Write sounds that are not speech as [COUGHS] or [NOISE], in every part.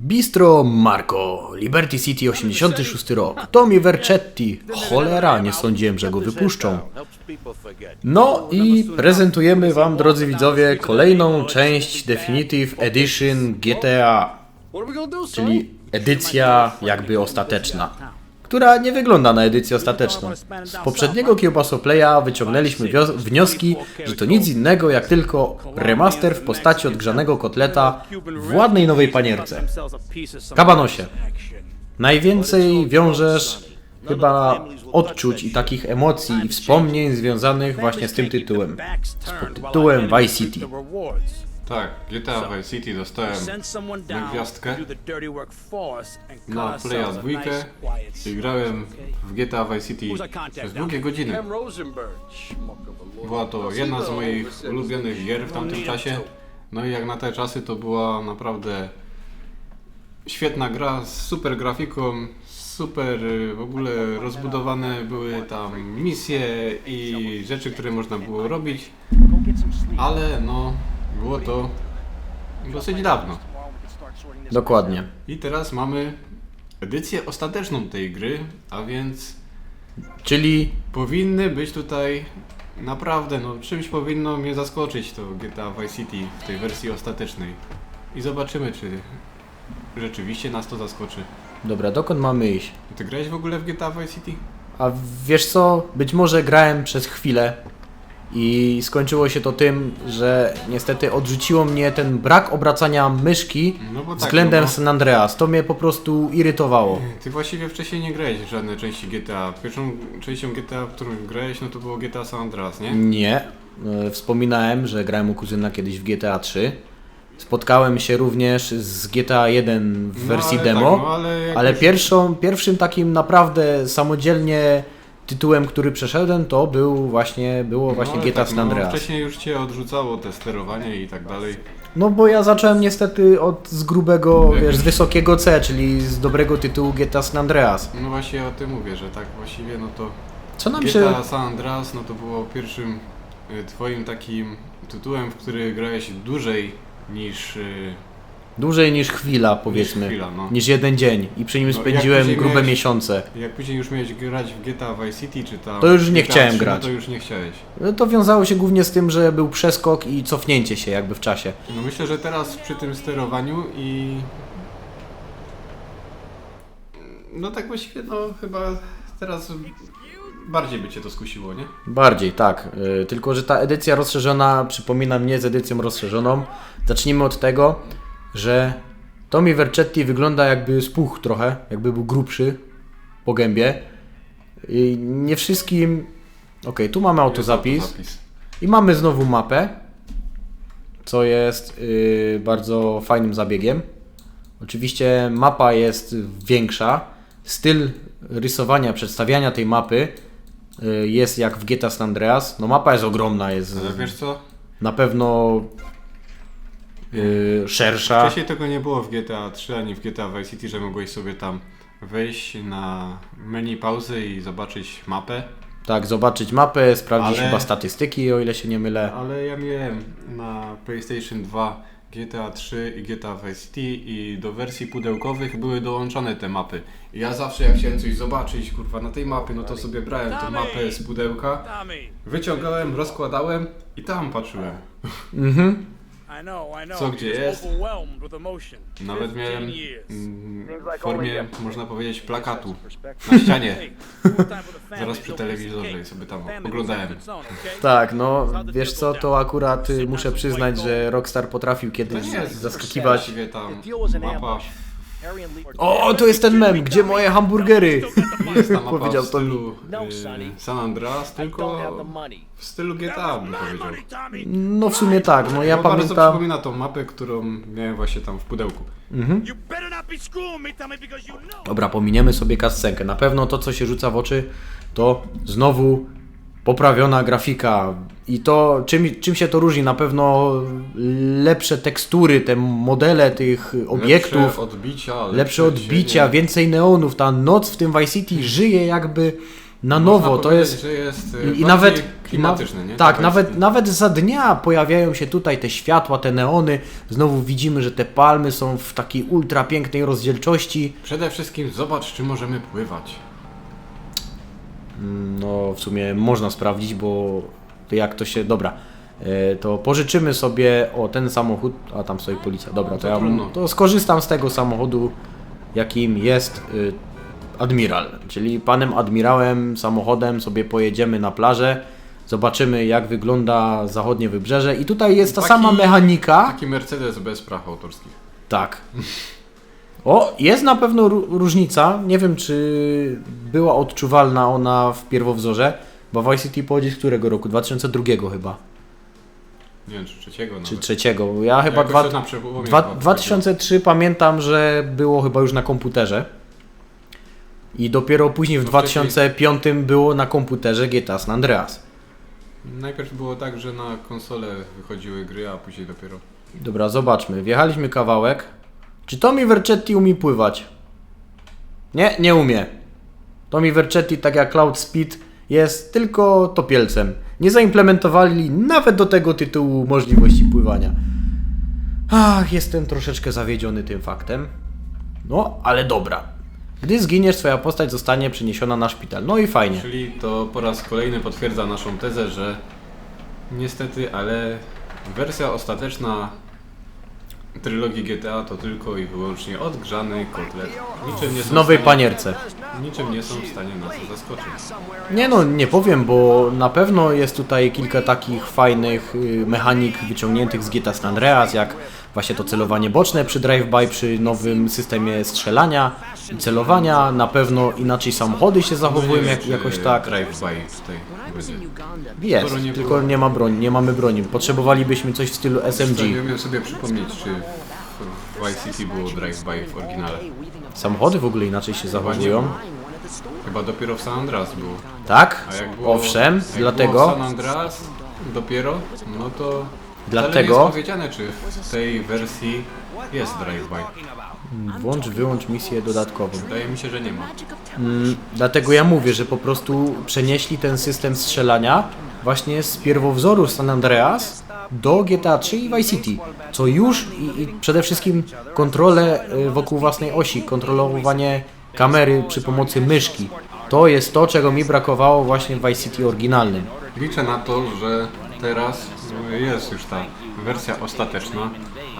Bistro Marco, Liberty City 86 rok, Tommy Vercetti, cholera, nie sądziłem, że go wypuszczą. No i prezentujemy wam, drodzy widzowie, kolejną część Definitive Edition GTA, czyli edycja jakby ostateczna, która nie wygląda na edycję ostateczną. Z poprzedniego Kiełbasoplaya wyciągnęliśmy wnioski, że to nic innego jak tylko remaster w postaci odgrzanego kotleta w ładnej nowej panierce. Kabanosie. Najwięcej wiążesz chyba odczuć i takich emocji i wspomnień związanych właśnie z tym tytułem. Z tytułem Vice City. Tak, GTA Vice City dostałem na gwiazdkę na Playa dwójkę i grałem w GTA Vice City przez długie godziny. Była to jedna z moich ulubionych gier w tamtym czasie. No i jak na te czasy to była naprawdę świetna gra z super grafiką, super y, w ogóle rozbudowane były tam misje i rzeczy, które można było robić, ale no było to dosyć dawno. Dokładnie. I teraz mamy edycję ostateczną tej gry, a więc Czyli powinny być tutaj naprawdę, no czymś powinno mnie zaskoczyć to GTA Vice City w tej wersji ostatecznej. I zobaczymy, czy rzeczywiście nas to zaskoczy. dobra, dokąd mamy iść? Ty grałeś w ogóle w GTA Vice City? A wiesz co? Być może grałem przez chwilę i skończyło się to tym, że niestety odrzuciło mnie ten brak obracania myszki No bo tak, względem no bo- San Andreas. To mnie po prostu irytowało. Ty właściwie wcześniej nie grałeś w żadne części GTA. Pierwszą częścią GTA, w którą grałeś, no to było GTA San Andreas, nie? Nie. E, Wspominałem, że grałem u kuzyna kiedyś w GTA 3. Spotkałem się również z GTA 1 w No, wersji ale demo, tak, no, ale jak ale już- pierwszą, pierwszym takim naprawdę samodzielnie tytułem, który przeszedłem, to był właśnie, było właśnie ale GTA tak, San no, Andreas. Wcześniej już cię odrzucało te sterowanie i tak dalej. No bo ja zacząłem niestety od z grubego, wiesz, z wysokiego C, czyli z dobrego tytułu GTA San Andreas. No właśnie o tym mówię, że tak właściwie no to Co nam GTA się... San Andreas no to było pierwszym y, twoim takim tytułem, w który grałeś dłużej niż y, Dłużej niż chwila, powiedzmy. Niż chwila, no. Niż jeden dzień. I przy nim No, spędziłem grube miałeś- miesiące. jak później już miałeś grać w GTA Vice City czy tam To już nie GTA chciałem 3, grać. No to już nie chciałeś. No To wiązało się głównie z tym, że był przeskok i cofnięcie się jakby w czasie. No myślę, że teraz przy tym sterowaniu i no tak właściwie no chyba teraz bardziej by cię to skusiło, nie? Bardziej, tak. Yy, tylko, że ta edycja rozszerzona przypomina mnie z edycją rozszerzoną. Zacznijmy od tego, że Tommy Vercetti wygląda jakby spuch trochę, jakby był grubszy po gębie. I nie wszystkim... Okej, tu mamy autozapis. I mamy znowu mapę, co jest yy, bardzo fajnym zabiegiem. Oczywiście mapa jest większa. Styl rysowania, przedstawiania tej mapy yy, jest jak w GTA San Andreas. No mapa jest ogromna, jest Ale wiesz co? na pewno yy, szersza. Wcześniej tego nie było w GTA 3 ani w GTA Vice City, że mogłeś sobie tam wejść na menu pauzy i zobaczyć mapę. Tak, zobaczyć mapę, sprawdzić Ale- chyba statystyki, o ile się nie mylę. Ale ja miałem na PlayStation 2 GTA 3 i GTA Vice City i do wersji pudełkowych były dołączone te mapy. I ja zawsze jak chciałem coś zobaczyć, kurwa, na tej mapie, no to sobie brałem tą mapę z pudełka, wyciągałem, rozkładałem i tam patrzyłem. Mhm. Co gdzie jest? Nawet miałem mm, w formie, można powiedzieć, plakatu na ścianie, [LAUGHS] zaraz przy telewizorze i sobie tam oglądałem. Tak, no wiesz co, to akurat y, muszę przyznać, że Rockstar potrafił To kiedyś nie jest zaskakiwać. właściwie tam mapa, O, to jest ten mem, gdzie moje hamburgery? nie jest ta mapa [LAUGHS] Powiedział w stylu No, y. San Andreas, tylko w stylu GTA bym powiedział. No w sumie tak, no ja Bo bardzo pamiętam... przypomina tą mapę, którą miałem właśnie tam w pudełku. Know. Dobra, pominiemy sobie kascenkę. Na pewno to, co się rzuca w oczy, to znowu poprawiona grafika. I to, czym, czym się to różni? Na pewno lepsze tekstury, te modele tych obiektów, Lepsze odbicia, lepsze odbicia, cienie. więcej neonów. Ta noc w tym Vice City żyje jakby na nowo. To jest jest e, i, nawet na, nie? Tak, nawet, nawet za dnia pojawiają się tutaj te światła, te neony. Znowu widzimy, że te palmy są w takiej ultra pięknej rozdzielczości. Przede wszystkim zobacz, czy możemy pływać. No, w sumie można sprawdzić, bo to jak to się. Dobra. e, To pożyczymy sobie o ten samochód. A tam stoi policja. Dobra, to To ja trudno. to skorzystam z tego samochodu, jakim jest y, admiral. Czyli panem admirałem samochodem sobie pojedziemy na plażę. Zobaczymy, jak wygląda zachodnie wybrzeże. I tutaj jest ta Taki- sama mechanika. Taki Mercedes bez praw autorskich. Tak. O, jest na pewno ró- różnica. Nie wiem, czy była odczuwalna ona w pierwowzorze, bo Vice City pochodzi z którego roku? 2002 chyba, Nie wiem, czy trzeciego czy nawet. trzeciego. Ja chyba Jakoś dwa, to przepołowie dwa, chyba 2003 pamiętam, że było chyba już na komputerze. I dopiero później w No wcześniej- 2005 było na komputerze GTA San Andreas. Najpierw było tak, że na konsolę wychodziły gry, a później dopiero. Dobra, zobaczmy. Wjechaliśmy kawałek. Czy Tommy Vercetti umie pływać? Nie, nie umie. Tommy Vercetti, tak jak Cloud Speed, jest tylko topielcem. Nie zaimplementowali nawet do tego tytułu możliwości pływania. Ach, jestem troszeczkę zawiedziony tym faktem. No, ale dobra. Gdy zginiesz, twoja postać zostanie przeniesiona na szpital. No i fajnie. Czyli to po raz kolejny potwierdza naszą tezę, że niestety, ale wersja ostateczna trylogii GTA to tylko i wyłącznie odgrzany kotlet. Niczym nie są W nowej w stanie, panierce. Niczym nie są w stanie nas zaskoczyć. Nie no, nie powiem, bo na pewno jest tutaj kilka takich fajnych y, mechanik wyciągniętych z GTA San Andreas, jak właśnie to celowanie boczne przy drive-by, przy nowym systemie strzelania i celowania. Na pewno inaczej samochody się zachowują jak, czy jakoś tak. Drive-by tutaj będzie. Jest, skoro nie tylko było- nie ma broni, nie mamy broni. Potrzebowalibyśmy coś w stylu SMG. Nie umiem sobie przypomnieć, czy w City było drive-by w oryginale. Samochody w ogóle inaczej się zachowują. Chyba dopiero w San Andreas było. Tak? A jak było, Owszem, jak Było w dlatego. San Andreas dopiero, no to Dlatego- wcale nie jest powiedziane, czy w tej wersji jest drive-by. Włącz, wyłącz misję dodatkową. Wydaje mi się, że nie ma. Mm, Dlatego ja mówię, że po prostu przenieśli ten system strzelania właśnie z pierwowzoru San Andreas do GTA 3 i Vice City, co już i, i przede wszystkim kontrolę y, wokół własnej osi, kontrolowanie kamery przy pomocy myszki. To jest to, czego mi brakowało właśnie w Vice City oryginalnym. Liczę na to, że teraz no, jest już ta wersja ostateczna,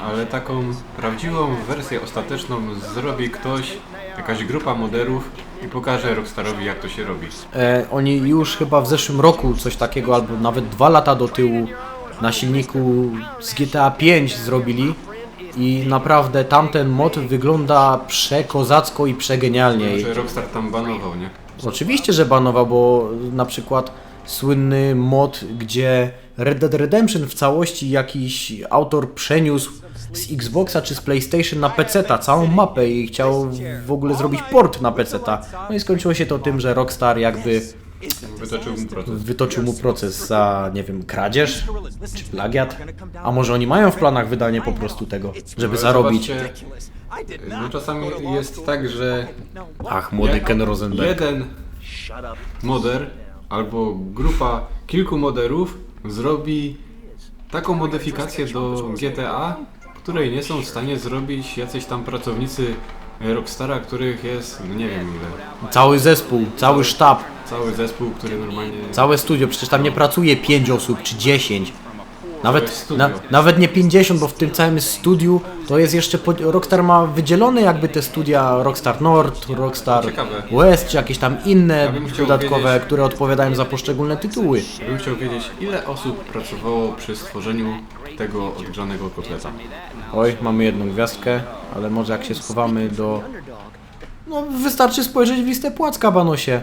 ale taką prawdziwą wersję ostateczną zrobi ktoś, jakaś grupa moderów i pokaże Rockstarowi jak to się robi. E, oni już chyba w zeszłym roku coś takiego, albo nawet dwa lata do tyłu na silniku z GTA 5 zrobili i naprawdę tamten mod wygląda przekozacko i przegenialnie. Że Rockstar tam banował, nie? Oczywiście, że banował, bo na przykład słynny mod, gdzie Red Dead Redemption w całości jakiś autor przeniósł z Xboxa czy z PlayStation na PC-ta całą mapę i chciał w ogóle zrobić port na PC-ta. No i skończyło się to tym, że Rockstar jakby Wytoczył mu proces. wytoczył mu proces za, nie wiem, kradzież czy plagiat. A może oni mają w planach wydanie po prostu tego, żeby Ale zarobić. zobaczcie, No czasami jest tak, że Ach, młody Ken Rosenberg. jeden moder albo grupa kilku moderów zrobi taką modyfikację do GTA, której nie są w stanie zrobić jacyś tam pracownicy Rockstara, których jest, no nie wiem ile, Cały zespół, cały sztab, cały zespół, który normalnie... całe studio. Przecież tam nie pracuje 5 osób czy 10. Nawet, na, nawet nie 50, bo w tym całym studiu to jest jeszcze. pod- Rockstar ma wydzielone jakby te studia Rockstar North, Rockstar Ciekawe. West, czy jakieś tam inne Ja bym chciał dodatkowe, wiedzieć- które odpowiadają za poszczególne tytuły. Bym chciał wiedzieć, ile osób pracowało przy stworzeniu tego odgrzanego kotleta. Oj, mamy jedną gwiazdkę, ale może jak się schowamy do... No, wystarczy spojrzeć w listę płac kabanosie.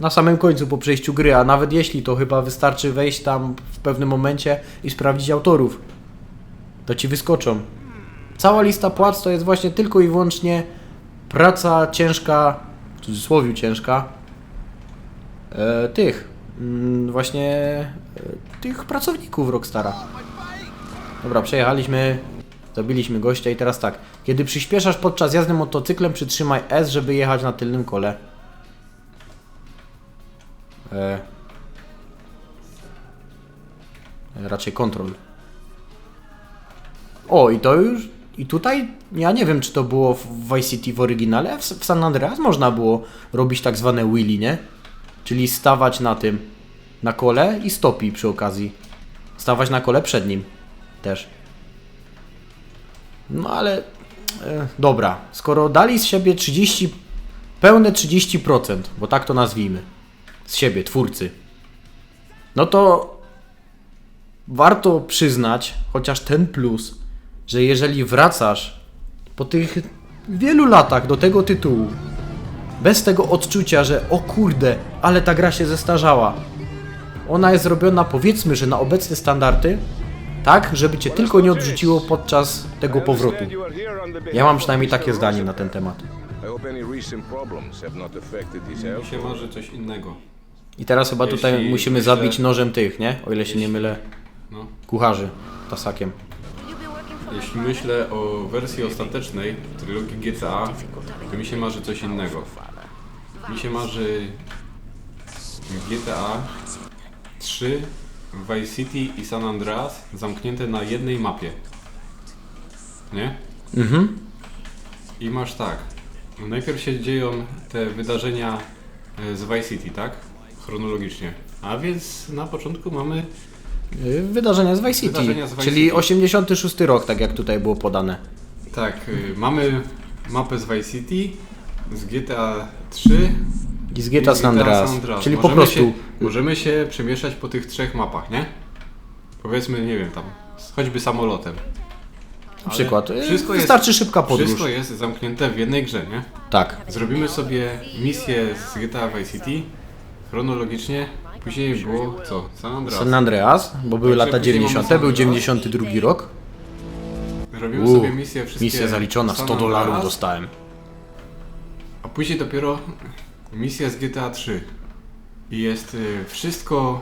Na samym końcu po przejściu gry, a nawet jeśli, to chyba wystarczy wejść tam w pewnym momencie i sprawdzić autorów. To ci wyskoczą. Cała lista płac to jest właśnie tylko i wyłącznie praca ciężka, w cudzysłowie ciężka, e, tych, mm, właśnie e, tych pracowników Rockstara. Dobra, przejechaliśmy, zabiliśmy gościa i teraz tak. Kiedy przyspieszasz podczas jazdy motocyklem, przytrzymaj S, żeby jechać na tylnym kole. E... Raczej kontrol. O, i to już. I tutaj, ja nie wiem, czy to było w Vice City w oryginale, w, w San Andreas można było robić tak zwane wheelie, nie? Czyli stawać na tym, na kole i stopi przy okazji. Stawać na kole przed nim też. No ale, e, dobra, skoro dali z siebie 30, pełne 30%, bo tak to nazwijmy, z siebie, twórcy, no to warto przyznać chociaż ten plus, że jeżeli wracasz po tych wielu latach do tego tytułu, bez tego odczucia, że o kurde, ale ta gra się zestarzała. Ona jest zrobiona powiedzmy, że na obecne standardy, tak, żeby cię tylko nie odrzuciło podczas tego powrotu. Ja mam przynajmniej takie zdanie na ten temat. Mi się marzy coś innego. I teraz chyba tutaj Jeśli musimy myślę- zabić nożem tych, nie? O ile się nie mylę, No. kucharzy, tasakiem. Jeśli myślę o wersji ostatecznej trylogii GTA, to mi się marzy coś innego. Mi się marzy GTA 3, Vice City i San Andreas zamknięte na jednej mapie. Nie? Mhm. I masz tak. Najpierw się dzieją te wydarzenia e, z Vice City, tak? Chronologicznie. A więc na początku mamy Y, Wydarzenia z Vice City, Wydarzenia z Vice czyli City. 86 rok, tak jak tutaj było podane. Tak, y, mamy mapę z Vice City, z GTA 3 I z GTA San Andreas, czyli po prostu Się, możemy się przemieszczać po tych trzech mapach, nie? Powiedzmy, nie wiem, tam, choćby samolotem. na przykład. y, wszystko jest- Wystarczy szybka podróż. Wszystko jest zamknięte w jednej grze, nie? Tak. Zrobimy sobie misję z GTA Vice City chronologicznie. Później było co? San Andreas. San Andreas, bo były Także lata później 90., mamy był San 92 rok. Robimy Uuu, sobie misję wszystkie misja zaliczona, San 100 dolarów Andreas, dostałem. A później dopiero misja z GTA 3. I jest y, wszystko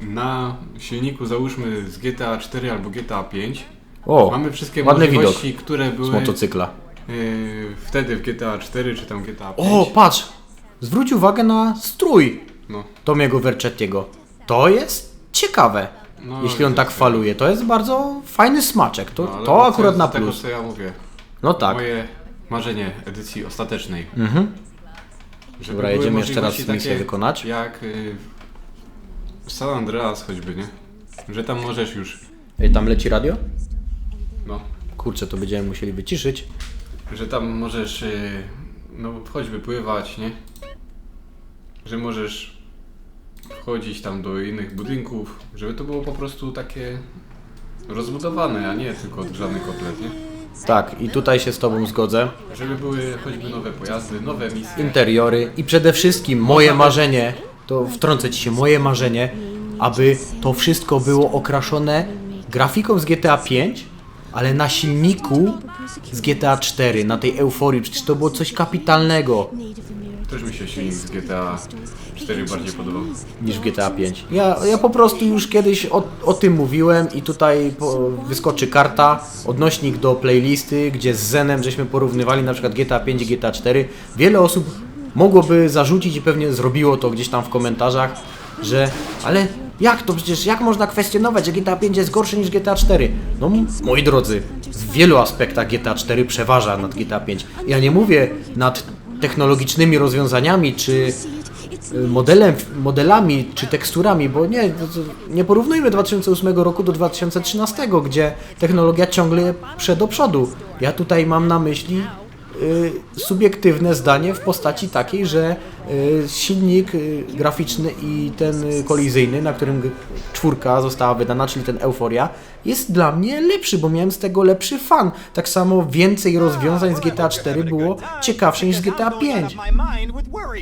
na silniku załóżmy z GTA 4 albo GTA 5. O, Mamy wszystkie ładny widok możliwości, które z były motocykla. y, wtedy w GTA 4 czy tam GTA 5. O, patrz! Zwróć uwagę na strój No, Tomiego Vercettiego. To jest ciekawe. No, jeśli on tak jest- faluje, to jest bardzo fajny smaczek. To, no, ale to akurat co na tego, plus. co ja mówię. No tak. Moje marzenie edycji ostatecznej. Mhm. Żeby Dobra, były jedziemy jeszcze raz możliwości misję takie wykonać. Jak y, w San Andreas choćby, nie? Że tam możesz już, Ej, tam leci radio? no, Kurczę, to będziemy musieli wyciszyć. że tam możesz, y, no choćby pływać, nie? Że możesz wchodzić tam do innych budynków, żeby to było po prostu takie rozbudowane, a nie tylko odgrzany kotlet, nie? Tak, i tutaj się z Tobą zgodzę. Żeby były choćby nowe pojazdy, nowe misje. Interiory i przede wszystkim moje marzenie, to wtrącę Ci się, moje marzenie, aby to wszystko było okraszone grafiką z GTA 5, ale na silniku z GTA 4, na tej euforii, przecież to było coś kapitalnego Też mi się silnik z GTA 4 bardziej podobał. niż GTA 5. Ja, ja po prostu już kiedyś o, o tym mówiłem i tutaj po, wyskoczy karta, odnośnik do playlisty, gdzie z Zenem żeśmy porównywali na przykład GTA 5 i GTA 4. Wiele osób mogłoby zarzucić i pewnie zrobiło to gdzieś tam w komentarzach, że ale jak to przecież, jak można kwestionować, że GTA 5 jest gorszy niż GTA 4? No moi drodzy, w wielu aspektach GTA 4 przeważa nad GTA 5. Ja nie mówię nad technologicznymi rozwiązaniami czy y, modelem, modelami czy teksturami, bo nie, to nie porównujmy 2008 roku do 2013, gdzie technologia ciągle przed do przodu. Ja tutaj mam na myśli y, subiektywne zdanie w postaci takiej, że y, silnik graficzny i ten kolizyjny, na którym czwórka została wydana, czyli ten Euforia, jest dla mnie lepszy, bo miałem z tego lepszy fan. Tak samo więcej rozwiązań z GTA 4 było ciekawsze niż z GTA 5.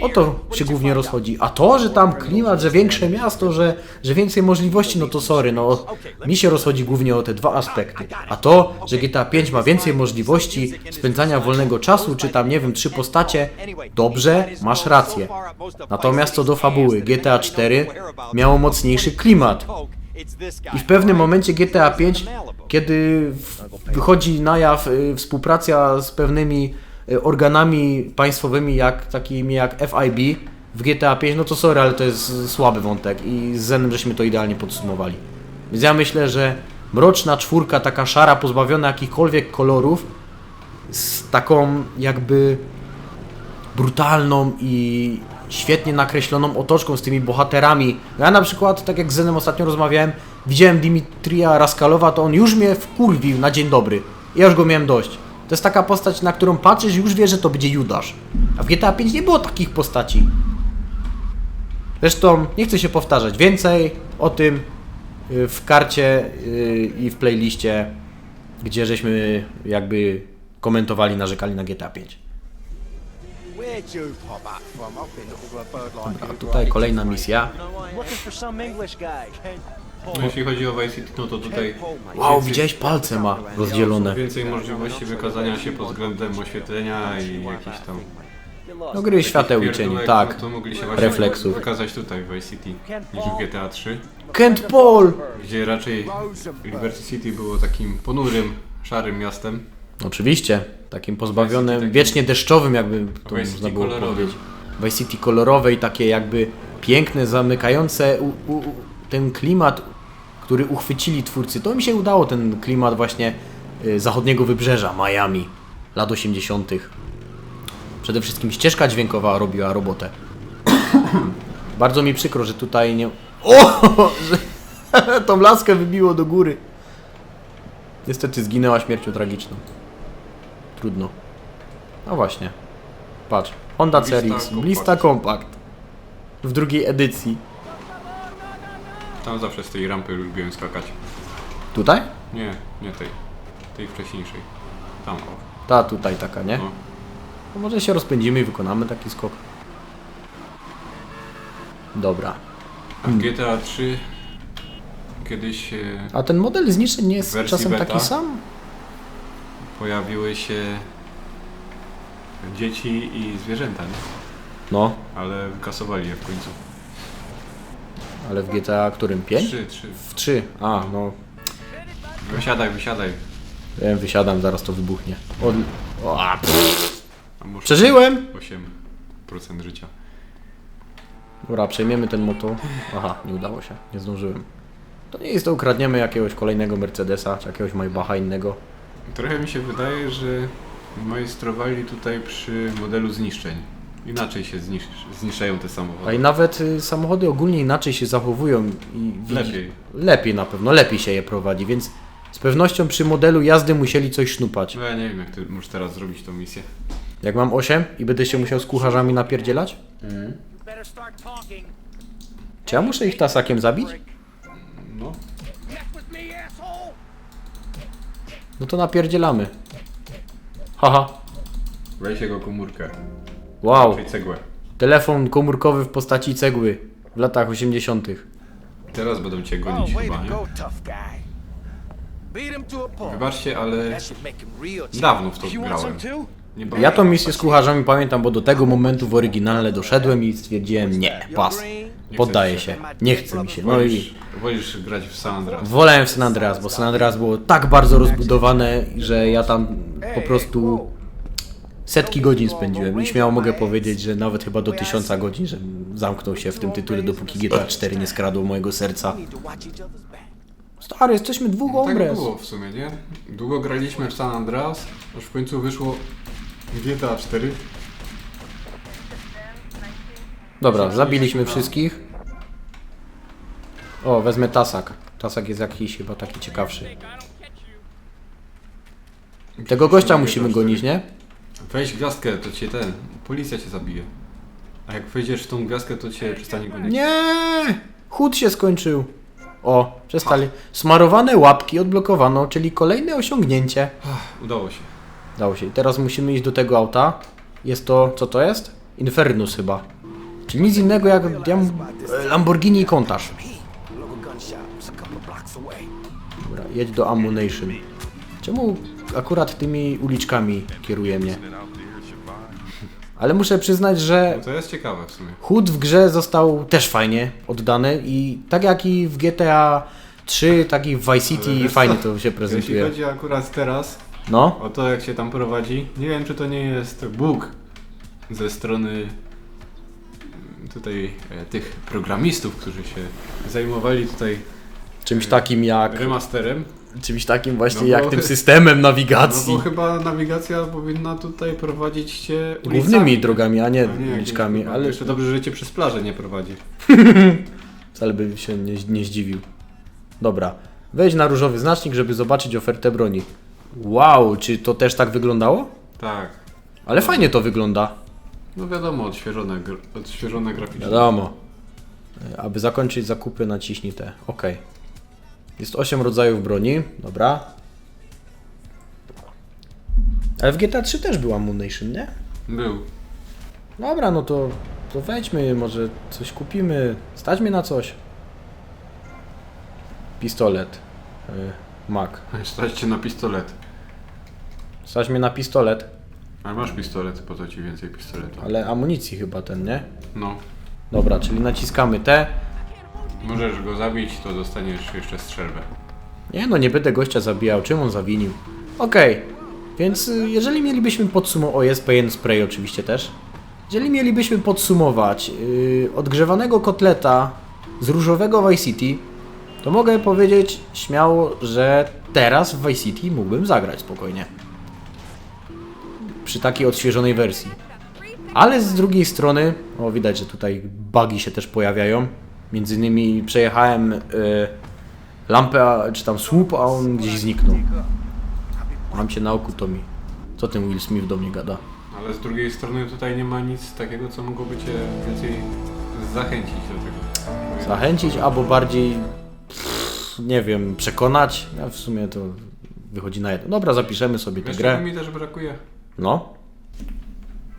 O to się głównie rozchodzi. A to, że tam klimat, że większe miasto, że, że więcej możliwości, no to sorry, no mi się rozchodzi głównie o te dwa aspekty. A to, że GTA 5 ma więcej możliwości spędzania wolnego czasu, czy tam, nie wiem, trzy postacie, dobrze, masz rację. Natomiast co do fabuły, GTA 4 miało mocniejszy klimat. I w pewnym momencie GTA 5, kiedy wychodzi na jaw y, współpraca z pewnymi y, organami państwowymi, jak takimi jak FIB w GTA 5, no to sorry, ale to jest słaby wątek i z Zenem żeśmy to idealnie podsumowali. Więc ja myślę, że mroczna czwórka, taka szara, pozbawiona jakichkolwiek kolorów, z taką jakby brutalną i świetnie nakreśloną otoczką z tymi bohaterami. Ja na przykład, tak jak z Zenem ostatnio rozmawiałem, widziałem Dimitrija Raskalowa, to on już mnie wkurwił na dzień dobry. Ja już go miałem dość. To jest taka postać, na którą patrzysz i już wiesz, że to będzie Judasz. A w GTA 5 nie było takich postaci. Zresztą nie chcę się powtarzać. Więcej o tym y, w karcie y, i w playliście, gdzie żeśmy jakby komentowali, narzekali na GTA 5. Where'd you pop up from? I've been looking for a bird like A you. tutaj kolejna misja. No, jeśli chodzi o Vice City, no to tutaj Wow, widziałeś palce ma rozdzielone. więcej możliwości wykazania się pod względem oświetlenia i jakichś tam No gry świateł i cieni, pierdółek, tak. no to mogli się właśnie Refleksów. wykazać tutaj w Vice City niż w GTA 3, Kent Paul! gdzie raczej Liberty City było takim ponurym, szarym miastem. Oczywiście, takim pozbawionym, Takim- wiecznie deszczowym jakby to Vice można było kolorowym. powiedzieć. Vice City kolorowe i takie jakby piękne, zamykające u, u, ten klimat, który uchwycili twórcy. To mi się udało, ten klimat właśnie y, zachodniego wybrzeża, Miami, lat 80. Przede wszystkim ścieżka dźwiękowa robiła robotę. [COUGHS] Bardzo mi przykro, że tutaj nie... [LAUGHS] O! [LAUGHS] Tą laskę wybiło do góry. Niestety zginęła śmiercią tragiczną. Trudno. No właśnie. Patrz. Honda Blista CRX, Compact. Blista Compact. W drugiej edycji. Tam zawsze z tej rampy lubiłem skakać. Tutaj? Nie, nie tej. Tej wcześniejszej. Tam o. Ta tutaj taka, nie? No. Może się rozpędzimy i wykonamy taki skok. Dobra. A w GTA 3 kiedyś e, A ten model zniszczeń nie jest Wersji czasem beta? taki sam? Pojawiły się dzieci i zwierzęta, nie? No, Ale wykasowali je w końcu. ale w GTA którym? 5? Trzy, trzy. W 3. A, no. Wysiadaj, wysiadaj. Wiem, wysiadam, zaraz to wybuchnie. Od... O, a, pff. A może Przeżyłem! 8% życia. Dobra, przejmiemy ten moto. Aha, nie udało się, nie zdążyłem. To nie jest to ukradniemy jakiegoś kolejnego Mercedesa, czy jakiegoś Maybacha innego. Trochę mi się wydaje, że majstrowali tutaj przy modelu zniszczeń. Inaczej się znisz zniszczają te A samochody. i nawet y, samochody ogólnie inaczej się zachowują i widzi- Lepiej. Lepiej na pewno, lepiej się je prowadzi, więc z pewnością przy modelu jazdy musieli coś sznupać. No ja nie wiem, jak ty możesz teraz zrobić tą misję. Jak mam 8 i będę się musiał z kucharzami napierdzielać? Talking. Czy ja muszę ich tasakiem zabić? No to napierdzielamy. Haha. Weź jego komórkę. Wow. Czyli cegłę. Telefon komórkowy w postaci cegły w latach 80. Teraz będą cię Oh, gonić way chyba, nie? Wybaczcie, ale dawno w to grałem. Ja tą misję z kucharzami pamiętam, bo do tego momentu w oryginale doszedłem i stwierdziłem nie, pas. Poddaję się. Nie chce mi się. No i Wolisz, grać w San Andreas. wolałem San Andreas, bo San Andreas było tak bardzo rozbudowane, że ja tam po prostu setki godzin spędziłem i śmiało mogę powiedzieć, że nawet chyba do tysiąca godzin, że zamknął się w tym tytule, dopóki GTA 4 nie skradło mojego serca. Stary, jesteśmy dwóch Tak hombres. było w sumie, nie? Długo graliśmy w San Andreas, aż w końcu wyszło GTA 4. Dobra, zabiliśmy wszystkich. O, wezmę tasak. Tasak jest jakiś chyba taki ciekawszy. Tego gościa musimy gonić, nie? Weź gwiazdkę, to cię ten, policja cię zabije. A jak wejdziesz w tą gwiazdkę, to cię przestanie gonić. Nie! Chód się skończył. O, przestali. Smarowane łapki odblokowano, czyli kolejne osiągnięcie. Udało się. Dało się. I teraz musimy iść do tego auta. Jest to, co to jest? Infernus chyba. Nic innego jak diam- e, Lamborghini i away. Dobra, jedź do Ammunition. Czemu akurat tymi uliczkami kieruje mnie? Ale muszę przyznać, że to jest ciekawe w sumie. Chód w grze został też fajnie oddany i tak jak i w GTA 3 taki w Vice City i wiesz fajnie co? to się Jeśli prezentuje. chodzi akurat teraz No, o to, jak się tam prowadzi, nie wiem, czy to nie jest bóg ze strony tutaj e, tych programistów, którzy się zajmowali tutaj czymś takim jak, remasterem. czymś takim właśnie No bo jak tym systemem No nawigacji. bo chyba nawigacja powinna tutaj prowadzić cię Głównymi ulicami. drogami, a nie A nie uliczkami, ale Jeszcze dobrze, że cię przez plażę nie prowadzi. [LAUGHS] wcale by się nie, nie zdziwił. Dobra, wejdź na różowy znacznik, żeby zobaczyć ofertę broni. Wow, czy to też tak wyglądało? Tak. Ale fajnie to wygląda. No wiadomo, odświeżone, gr- odświeżone graficznie. Wiadomo. Aby zakończyć zakupy naciśnij te. OK. Jest 8 rodzajów broni. Dobra. Ale w GTA 3 też był ammunition, nie? Był. Dobra, no to, to wejdźmy, może coś kupimy. Stać mnie na coś. Pistolet. Y, Mac. Stać cię na pistolet. Stać mnie na pistolet, Ale masz pistolet, po co ci więcej pistoletu? ale amunicji chyba ten, nie? No. Dobra, czyli naciskamy te. Możesz go zabić, to dostaniesz jeszcze strzelbę. Nie no, nie będę gościa zabijał, czym on zawinił? Okej, więc y, jeżeli mielibyśmy podsumować, o jest PN Spray oczywiście też. Jeżeli mielibyśmy podsumować yy, odgrzewanego kotleta z różowego Vice City, to mogę powiedzieć śmiało, że teraz w Vice City mógłbym zagrać spokojnie. Przy takiej odświeżonej wersji. Ale z drugiej strony, o widać, że tutaj bugi się też pojawiają. Między innymi przejechałem y, lampę, czy tam słup, a on gdzieś zniknął. Mam cię na oku, Tommy. Co ten Will Smith do mnie gada? Ale z drugiej strony tutaj nie ma nic takiego, co mogłoby cię więcej zachęcić do tego. Zachęcić albo bardziej, pff, nie wiem, przekonać? Ja w sumie to wychodzi na jedno. Dobra, zapiszemy sobie tę Wiesz, grę. czego mi też brakuje? No.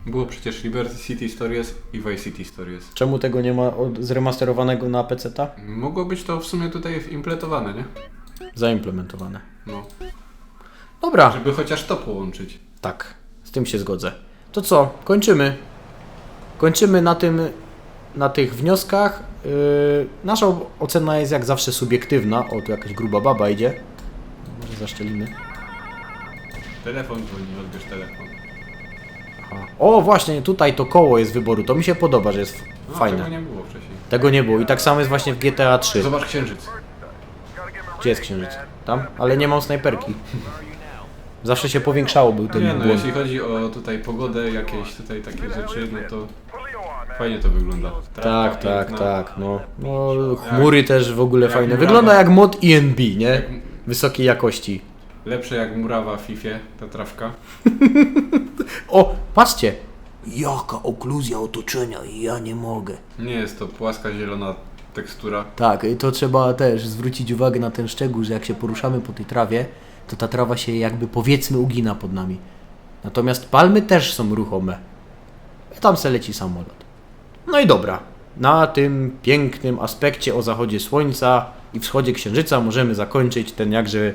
Było przecież Liberty City Stories i Vice City Stories. Czemu tego nie ma od, zremasterowanego na PC-ta? Mogło być to w sumie tutaj implementowane, nie? Zaimplementowane. No. Dobra. Żeby chociaż to połączyć. Tak, z tym się zgodzę. To co, kończymy. Kończymy na tym, na tych wnioskach. Yy, nasza ocena jest jak zawsze subiektywna. O, tu jakaś gruba baba idzie. Może zaszczelimy. Telefon dzwoni, odbierz telefon. Aha. O, właśnie, tutaj to koło jest wyboru. To mi się podoba, że jest No, fajne. Tego nie było wcześniej. Tego nie było. I tak samo jest właśnie w GTA 3. Zobacz księżyc. Gdzie jest księżyc? Tam? Ale nie mam snajperki. Zawsze się powiększało, był ten Nie no, błąd. jeśli chodzi o tutaj pogodę, jakieś tutaj takie rzeczy, no to fajnie to wygląda. Tak, tak, piękna. tak, no. no. Chmury też w ogóle fajne. Wygląda jak mod INB, nie? Wysokiej jakości. Lepsze jak murawa w Fifie, ta trawka. O, patrzcie! Jaka okluzja otoczenia, ja nie mogę. Nie jest to płaska, zielona tekstura. Tak, i to trzeba też zwrócić uwagę na ten szczegół, że jak się poruszamy po tej trawie, to ta trawa się jakby powiedzmy ugina pod nami. Natomiast palmy też są ruchome. I tam se leci samolot. No i dobra. Na tym pięknym aspekcie o zachodzie słońca i wschodzie księżyca możemy zakończyć ten jakże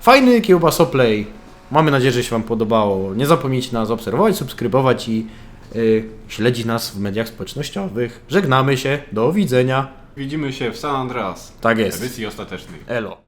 fajny kiełbasoplay. Mamy nadzieję, że się Wam podobało. Nie zapomnijcie nas obserwować, subskrybować i yy, śledzić nas w mediach społecznościowych. Żegnamy się. Do widzenia. Widzimy się w San Andreas. Tak jest. Edycji ostatecznej. Elo.